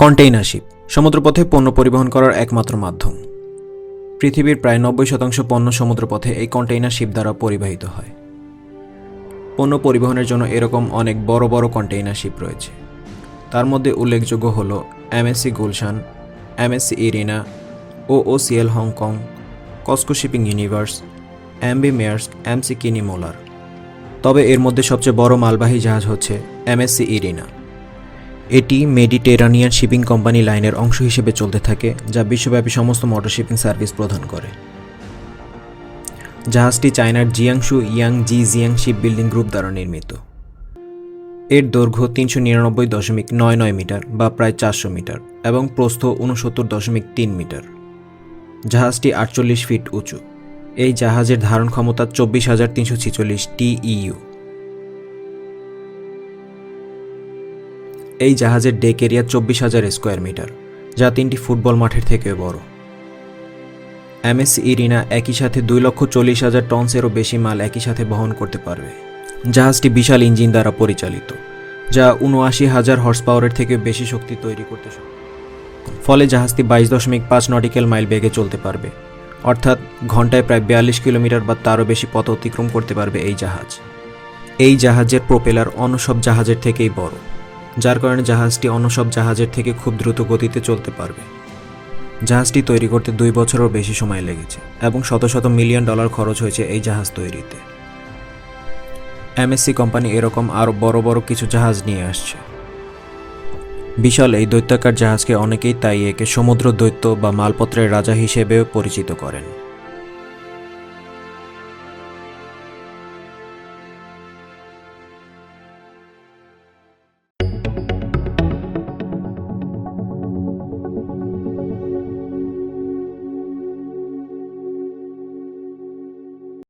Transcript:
Container sheep সমুদ্রপথে পণ্য পরিবহন করার একমাত্র মাধ্যম। পৃথিবীর প্রায় নব্বই শতাংশ পণ্য সমুদ্রপথে এই কন্টেইনার শিপ দ্বারা পরিবাহিত হয়। পণ্য পরিবহনের জন্য এরকম অনেক বড় বড় কন্টেইনার শিপ রয়েছে। তার মধ্যে উল্লেখযোগ্য হল MSC Gulshan, MSC Irina OOCL Hong Kong, Costco shipping universe, MV Maersk, McKinney Moller. তবে এর মধ্যে সবচেয়ে বড় মালবাহী জাহাজ হচ্ছে এমএসসি ইরিনা। এটি মেডিটেরানিয়ান শিপিং কোম্পানি লাইনের অংশ হিসেবে চলতে থাকে, যা বিশ্বব্যাপী সমস্ত মোটর শিপিং সার্ভিস প্রদান করে। জাহাজটি চায়নার Jiangsu Yangzijiang ship building group দ্বারা নির্মিত। এর দৈর্ঘ্য তিনশো নিরানব্বই দশমিক নয় নয় মিটার বা প্রায় চারশো মিটার এবং প্রস্থ উনসত্তর দশমিক তিন মিটার। জাহাজটি আটচল্লিশ ফিট উঁচু। এই জাহাজের ধারণ ক্ষমতা চব্বিশ হাজার তিনশো ছিচল্লিশ টিইউ। এই জাহাজের ডেক এরিয়া চব্বিশ হাজার স্কোয়ার মিটার, যা তিনটি ফুটবল মাঠের থেকেও বড়। এমএসসি ইরিনা একই সাথে দুই লক্ষ চল্লিশ হাজার টনসেরও বেশি মাল একই সাথে বহন করতে পারবে। জাহাজটি বিশাল ইঞ্জিন দ্বারা পরিচালিত, যা উনআশি হাজার হর্স পাওয়ারের থেকে বেশি শক্তি তৈরি করতে ফলে জাহাজটি বাইশ দশমিক পাঁচ নটিক্যাল মাইল বেগে চলতে পারবে, অর্থাৎ ঘন্টায় প্রায় বিয়াল্লিশ কিলোমিটার বা তারও বেশি পথ অতিক্রম করতে পারবে এই জাহাজ। এই জাহাজের প্রোপেলার অন্য সব জাহাজের থেকেই বড়। যার কারণে জাহাজটি অন্য সব জাহাজের থেকে খুব দ্রুত গতিতে চলতে পারবে। জাহাজটি তৈরি করতে দুই বছরেরও বেশি সময় লেগেছে এবং শত শত মিলিয়ন ডলার খরচ হয়েছে এই জাহাজ তৈরিতে। এমএসসি কোম্পানি এরকম আরও বড় বড় কিছু জাহাজ নিয়ে আসছে। বিশাল এই দৈত্যাকার জাহাজকে অনেকেই তাই একে সমুদ্র দৈত্য বা মালপত্রের রাজা হিসেবেও পরিচিত করেন।